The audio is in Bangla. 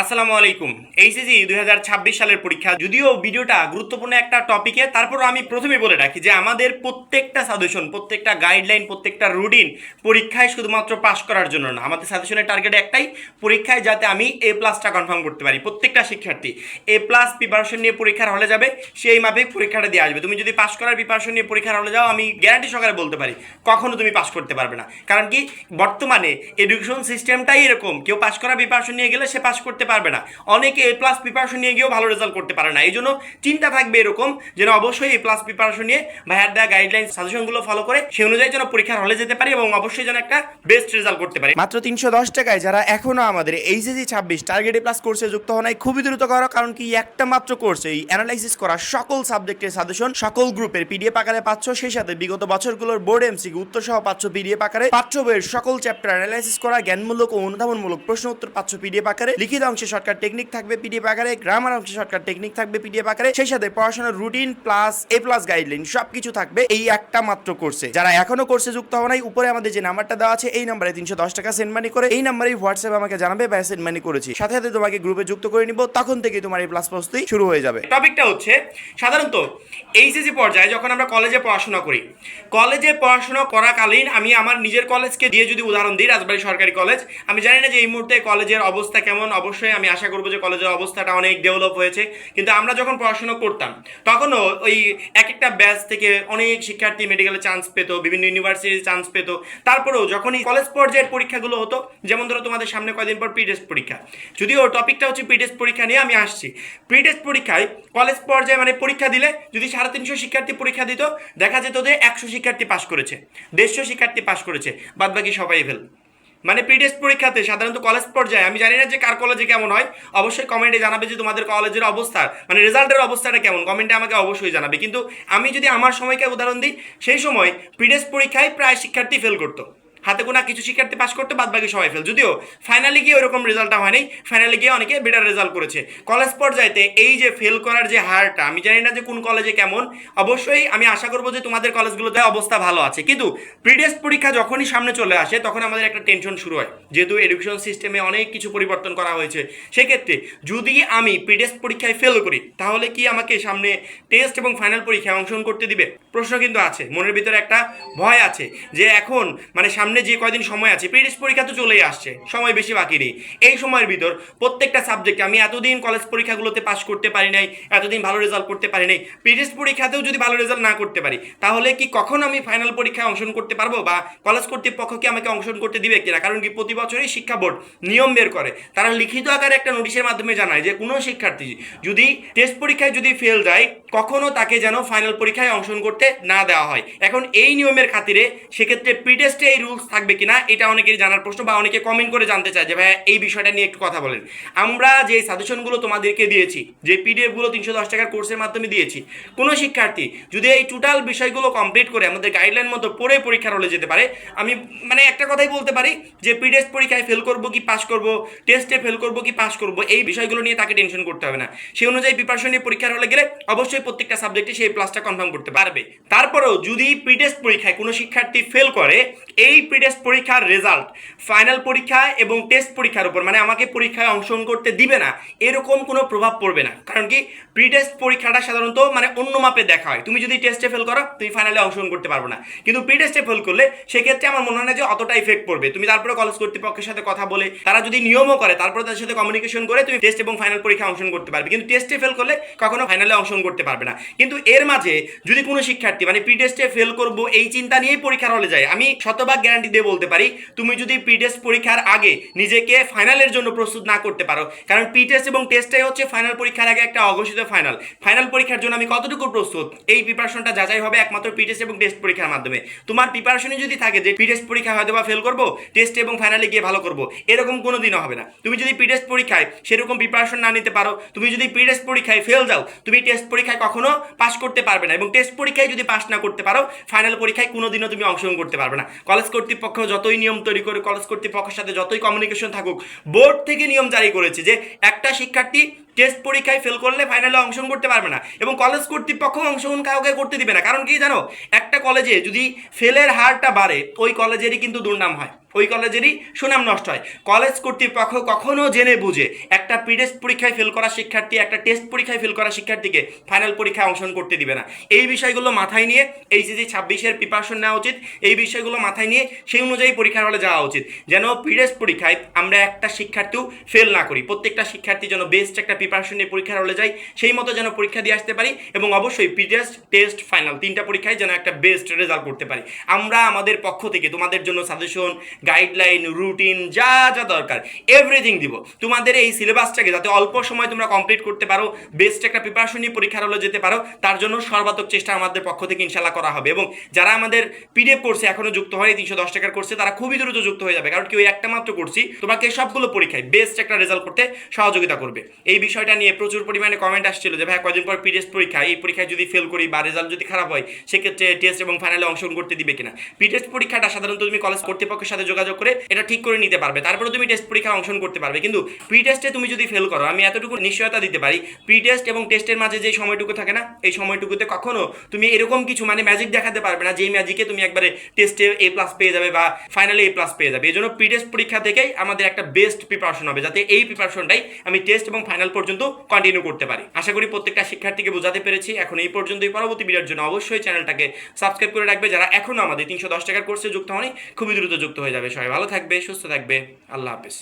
আসসালামু আলাইকুম। এইচএসি দুই হাজার ছাব্বিশ সালের পরীক্ষা। যদিও ভিডিওটা গুরুত্বপূর্ণ একটা টপিকে তারপর আমি প্রথমে বলে রাখি যে আমাদের প্রত্যেকটা সাজেশন, প্রত্যেকটা গাইডলাইন, প্রত্যেকটা রুটিন পরীক্ষায় শুধুমাত্র পাশ করার জন্য না। আমাদের সাজেশনের টার্গেট একটাই, পরীক্ষায় যাতে আমি এ প্লাসটা কনফার্ম করতে পারি। প্রত্যেকটা শিক্ষার্থী এ প্লাস প্রিপারেশন নিয়ে পরীক্ষার হলে যাবে, সেই মাফিক পরীক্ষাটা দিয়ে আসবে। তুমি যদি পাশ করার প্রিপারেশন নিয়ে পরীক্ষার হলে যাও, আমি গ্যারান্টি সহকারে বলতে পারি, কখনো তুমি পাশ করতে পারবে না। কারণ কি, বর্তমানে এডুকেশন সিস্টেমটাই এরকম। কেউ পাশ করার প্রিপারেশন নিয়ে গেলে সে পাশ করতে পারবে না। অনেকে এ প্লাস প্রিপারেশন নিয়ে গিয়েও ভালো রেজাল্ট করতে পারে না। এই জন্য চিন্তা থাকবে এরকম যেন অবশ্যই এ প্লাস প্রিপারেশন নিয়ে ভাইয়ার দেওয়া গাইডলাইন সাজেশনগুলো ফলো করে সেই অনুযায়ী যেন পরীক্ষার হলে যেতে পারি এবং অবশ্যই যেন একটা বেস্ট রেজাল্ট করতে পারি। মাত্র তিনশো দশ টাকায় যারা এখনও আমাদের এইচএসি ছাব্বিশ টার্গেটে প্লাস কোর্সে যুক্ত হওয়া খুবই দ্রুত করো, কারণ কি একটা মাত্র কোর্স এই অ্যানালাইসিস করা সকল সাবজেক্টের সাজেশন সকল গ্রুপের পিডিএফ আকারে পাচ্ছ, সেই সাথে বিগত বছরগুলোর বোর্ড এমসি উত্তর সহ পাচ্ছ পিডিএফ আকারে, পাঠ্য বইয়ের সকল চ্যাপ্টার অ্যানালাইসিস করা, জ্ঞানমূলক ও অনুধাবনমূলক প্রশ্ন উত্তর পাচ্ছ পিডিএফ আকারে, লিখিত অংশে শর্টকাট টেকনিক থাকবে পিডিএফ আকারে গ্রামার অংশে শর্টকাট টেকনিক থাকবে পিডিএফ আকারে, সেই সাথে পড়াশোনার routine plus A plus guideline সবকিছু থাকবে এই একটা মাত্র কোর্সে যারা এখনও কোর্সে যুক্ত হওয়া নাই, উপরে আমাদের যে নাম্বারটা দেওয়া আছে, এই নাম্বারে তিনশো দশ টাকা সেন্ড মানি করে, এই নাম্বারে হোয়াটসঅ্যাপ আমাকে জানাবে বা সেন্ড মানি করেছি। সাথে সাথে তোমাকে গ্রুপে যুক্ত করে নিব, তখন থেকে তোমার এই প্লাস প্রস্তুতি শুরু হয়ে যাবে। টপিকটা হচ্ছে, সাধারণত এইচএসি পর্যায়ে যখন আমরা কলেজে পড়াশোনা করি কলেজে পড়াশোনা করাকালীন আমি আমার নিজের কলেজকে দিয়ে যদি উদাহরণ দিই রাজবাড়ী সরকারি কলেজ আমি জানি না যে এই মুহূর্তে কলেজের অবস্থা কেমন, অবশ্যই আমি আশা করব যে কলেজের অবস্থাটা অনেক ডেভেলপ হয়েছে। কিন্তু আমরা যখন পড়াশোনা করতাম, তখনও ওই এক একটা ব্যাচ থেকে অনেক শিক্ষার্থী মেডিকেলে চান্স পেতো, বিভিন্ন ইউনিভার্সিটিতে চান্স পেতো। তারপরেও যখনই কলেজ পর্যায়ের পরীক্ষাগুলো হতো, যেমন ধরো তোমাদের সামনে কয়দিন পর প্রি টেস্ট পরীক্ষা। যদিও টপিকটা হচ্ছে প্রি টেস্ট পরীক্ষা নিয়ে আমি আসছি। প্রি টেস্ট পরীক্ষায় কলেজ পর্যায়ে মানে পরীক্ষা দিলে যদি সাড়ে তিনশো শিক্ষার্থী পরীক্ষা দিত, দেখা যেত যে একশো শিক্ষার্থী পাশ করেছে, দেড়শো শিক্ষার্থী পাশ করেছে বাদ বাকি সবাই ফেল মানে প্রি টেস্ট পরীক্ষাতে সাধারণত কলেজ পর্যায়ে, আমি জানি না যে কার কলেজে কেমন হয়, অবশ্যই কমেন্টে জানাবে যে তোমাদের কলেজের অবস্থা মানে রেজাল্টের অবস্থাটা কেমন কমেন্টে আমাকে অবশ্যই জানাবে। কিন্তু আমি যদি আমার সময়কে উদাহরণ দিই, সেই সময় প্রি টেস্ট পরীক্ষায় প্রায় শিক্ষার্থী ফেল করতো। হাতে গোনা কিছু শিক্ষার্থী পাস করতে বাদ বাকি সবাই ফেল। যদিও ফাইনালি গিয়ে ওরকম রেজাল্টটা হয়নি ফাইনালি গিয়ে অনেকে বেটার রেজাল্ট করেছে। কলেজ পর্যায়েতে এই যে ফেল করার যে হারটা, আমি জানি না যে কোন কলেজে কেমন, অবশ্যই আমি আশা করব যে তোমাদের কলেজগুলোতে অবস্থা ভালো আছে। কিন্তু প্রিটেস্ট পরীক্ষা যখনই সামনে চলে আসে, তখন আমাদের একটা টেনশন শুরু হয়। যেহেতু এডুকেশন সিস্টেমে অনেক কিছু পরিবর্তন করা হয়েছে, সেক্ষেত্রে যদি আমি প্রিটেস্ট পরীক্ষায় ফেল করি, তাহলে কি আমাকে সামনে টেস্ট এবং ফাইনাল পরীক্ষায় অংশগ্রহণ করতে দিবে? প্রশ্ন কিন্তু আছে। মনের ভিতরে একটা ভয় আছে যে এখন মানে সামনে যে কয়দিন সময় আছে প্রি পরীক্ষা তো চলেই আসছে, সময় বেশি বাকি নেই। এই সময়ের ভিতর প্রত্যেকটা সাবজেক্টে আমি এতদিন কলেজ পরীক্ষাগুলোতে পাশ করতে পারি নাই, এতদিন ভালো রেজাল্ট করতে পারি নাই প্রি টেস্ট পরীক্ষাতেও যদি ভালো রেজাল্ট না করতে পারি, তাহলে কি কখন আমি ফাইনাল পরীক্ষায় অংশগ্রহণ করতে পারব বা কলেজ কর্তৃপক্ষ কি আমাকে অংশগ্রহণ করতে দিবে কিনা? কারণ কি প্রতি বছরই শিক্ষা বোর্ড নিয়ম বের করে। তারা লিখিত আকারে একটা নোটিশের মাধ্যমে জানায় যে কোনো শিক্ষার্থী যদি টেস্ট পরীক্ষায় যদি ফেল যায়, কখনো তাকে যেন ফাইনাল পরীক্ষায় অংশগ্রহণ করতে না দেওয়া হয়। এখন এই নিয়মের খাতিরে সেক্ষেত্রে প্রি টেস্টে এই রুলস থাকবে কিনা, এটা অনেকেরই জানার প্রশ্ন বা অনেকে কমেন্ট করে জানতে চায় যে ভাই এই বিষয়টা নিয়ে একটু কথা বলেন। আমরা যে সাজেশনগুলো তোমাদেরকে দিয়েছি, যে পিডিএফগুলো তিনশো দশ টাকার কোর্সের মাধ্যমে দিয়েছি, কোনো শিক্ষার্থী যদি এই টোটাল বিষয়গুলো কমপ্লিট করে আমাদের গাইডলাইন মতো পড়ে পরীক্ষার হলে যেতে পারে, আমি মানে একটা কথাই বলতে পারি যে টেস্ট পরীক্ষায় ফেল করব কি পাস করব? টেস্টে ফেল করব কি পাস করব? এই বিষয়গুলো নিয়ে তাকে টেনশন করতে হবে না। সেই অনুযায়ী প্রিপারেশন নিয়ে পরীক্ষার হলে গেলে অবশ্যই প্রত্যেকটা সাবজেক্টে সেই প্লাসটা কনফার্ম করতে পারবে। তারপরেও যদি টেস্ট পরীক্ষায় কোনো শিক্ষার্থী ফেল করে এই প্রি টেস্ট পরীক্ষার রেজাল্ট ফাইনাল পরীক্ষা এবং টেস্ট পরীক্ষার উপর মানে আমাকে পরীক্ষায় অংশগ্রহণ করতে দিবে না, এরকম কোনো প্রভাব পড়বে না। কারণ কি প্রি টেস্ট পরীক্ষাটা সাধারণত মানে অন্য মাপে দেখা হয়। তুমি যদি টেস্টে ফেল করো, তুমি ফাইনালে অংশগ্রহণ করতে পারবে না। কিন্তু প্রি টেস্টে ফেল করলে, সেক্ষেত্রে আমার মনে হয় যে অতটা ইফেক্ট পড়বে। তুমি তারপরে কলেজ কর্তৃপক্ষের সাথে কথা বলে, তারা যদি নিয়মও করে, তারপরে তাদের সাথে কমিউনিকেশন করে, তুমি টেস্ট এবং ফাইনাল পরীক্ষা অংশগ্রহণ করতে পারবে। কিন্তু টেস্টে ফেল করলে, কখনো ফাইনালে অংশগ্রহণ করতে পারবে না। কিন্তু এর মাঝে যদি কোনো শিক্ষার্থী মানে প্রি টেস্টে ফেল করব, এই চিন্তা নিয়েই পরীক্ষার হলে যায়। আমি শতভাগ গ্যারান্টি দিয়ে বলতে পারি, তুমি যদি প্রি টেস্ট পরীক্ষার আগে নিজেকে ফাইনালের জন্য প্রস্তুত না করতে পারো, কারণ প্রি টেস্ট এবং টেস্টটাই হচ্ছে ফাইনাল পরীক্ষার আগে একটা অঘোষিত ফাইনাল ফাইনাল পরীক্ষার জন্য আমি কতটুকু প্রস্তুত? এই প্রিপারেশনটা যাচাই হবে একমাত্র প্রি টেস্ট এবং টেস্ট পরীক্ষার মাধ্যমে। তোমার প্রিপারেশনই যদি থাকে যে প্রি টেস্ট পরীক্ষা হয়তো বা ফেল করব টেস্ট এবং ফাইনালে গিয়ে ভালো করব, এরকম কোনো দিনও হবে না। তুমি যদি প্রি টেস্ট পরীক্ষায় সেরকম প্রিপারেশন না নিতে পারো, তুমি যদি প্রি টেস্ট পরীক্ষায় ফেল যাও, তুমি টেস্ট পরীক্ষায় কখনো পাস করতে পারবে না এবং টেস্ট পরীক্ষায় যদি পাস না করতে পারো ফাইনাল পরীক্ষায় কোনোদিনও তুমি অংশগ্রহণ করতে পারবে না। কলেজ কর্তৃপক্ষ যতই নিয়ম তৈরি করে কলেজ কর্তৃপক্ষের সাথে যতই কমিউনিকেশন থাকুক বোর্ড থেকে নিয়ম জারি করেছে যে একটা শিক্ষার্থী টেস্ট পরীক্ষায় ফেল করলে ফাইনালে অংশগ্রহণ করতে পারবে না এবং কলেজ কর্তৃপক্ষ অংশগ্রহণ কাউকে করতে দিবে না। কারণ কি জানো? একটা কলেজে যদি ফেলের হারটা বাড়ে, ওই কলেজেরই কিন্তু দুর্নাম হয়। ওই কলেজেরই সুনাম নষ্ট হয়। কলেজ কর্তৃপক্ষ কখনো জেনে বুঝে একটা প্রিটেস্ট পরীক্ষায় ফেল করা শিক্ষার্থী, একটা টেস্ট পরীক্ষায় ফেল করা শিক্ষার্থীকে ফাইনাল পরীক্ষায় অংশগ্রহণ করতে দিবে না। এই বিষয়গুলো মাথায় নিয়ে এইচএসি ছাব্বিশের প্রিপারেশন নেওয়া উচিত। এই বিষয়গুলো মাথায় নিয়ে সেই অনুযায়ী পরীক্ষার হলে যাওয়া উচিত। যেন প্রিটেস্ট পরীক্ষায় আমরা একটা শিক্ষার্থীও ফেল না করি। প্রত্যেকটা শিক্ষার্থী যেন বেস্ট একটা প্রিপারেশন নিয়ে পরীক্ষার হলে যাই, সেই মতো যেন পরীক্ষা দিয়ে আসতে পারি এবং অবশ্যই প্রিটেস্ট টেস্ট ফাইনাল তিনটা পরীক্ষায় যেন একটা বেস্ট রেজাল্ট করতে পারি। আমরা আমাদের পক্ষ থেকে তোমাদের জন্য সাজেশন গাইডলাইন রুটিন যা যা দরকার এভরিথিং দিব। তোমাদের এই সিলেবাসটাকে যাতে অল্প সময় তোমরা কমপ্লিট করতে পারো বেস্ট একটা প্রিপারেশন নিয়ে পরীক্ষার হলে যেতে পারো, তার জন্য সর্বাত্মক চেষ্টা আমাদের পক্ষ থেকে ইনশাল্লাহ করা হবে এবং যারা আমাদের পিডিএফ কোর্সে এখনও যুক্ত হয় তিনশো দশ টাকার কোর্সে তারা খুবই দ্রুত যুক্ত হয়ে যাবে, কারণ কি ওই একটা মাত্র করছি তোমাকে সবগুলো পরীক্ষায় বেস্ট একটা রেজাল্ট করতে সহযোগিতা করবে। এই বিষয়টা নিয়ে প্রচুর পরিমাণে কমেন্ট আসছিল যে ভাই কদিন পর পিডিএস পরীক্ষা? এই পরীক্ষায় যদি ফেল করি বা রেজাল্ট যদি খারাপ হয়, সেক্ষেত্রে টেস্ট এবং ফাইনালে অংশগ্রহণ করতে দিবে কিনা? পিটেস্ট পরীক্ষাটা সাধারণত তুমি কলেজ কর্তৃপক্ষের সাথে যোগাযোগ করে এটা ঠিক করে নিতে পারবে। তারপরে তুমি টেস্ট পরীক্ষায় অংশগ্রহণ করতে পারবে। কিন্তু প্রি তুমি যদি ফেল করো, আমি এতটুকু নিশ্চয়তা দিতে পারি প্রি এবং টেস্টের মাঝে যে সময়টুকু থাকে না, এই সময়টুকুতে কখনো তুমি এরকম কিছু মানে ম্যাজিক দেখাতে পারবে না, যেই ম্যাজিকে তুমি একবারে টেস্টে এ প্লাস পেয়ে যাবে বা ফাইনালে এ প্লাস পেয়ে যাবে। এই জন্য প্রি পরীক্ষা থেকেই আমাদের একটা বেস্ট প্রিপারেশন হবে, যাতে এই প্রিপারেশনটাই আমি টেস্ট এবং ফাইনাল পর্যন্ত কন্টিনিউ করতে পারি। আশা করি প্রত্যেকটা শিক্ষার্থীকে বোঝাতে পেরেছি। এখন এই পর্যন্তই। পরবর্তী ভিডিওর জন্য অবশ্যই চ্যানেলটাকে সাবস্ক্রাইব করে রাখবে। যারা এখনও আমাদের তিনশো দশ টাকার কোর্সে যুক্ত হয়নি, খুবই দ্রুত যুক্ত হয়ে যাবে। সবাই ভালো থাকবে, সুস্থ থাকবে। আল্লাহ হাফেজ।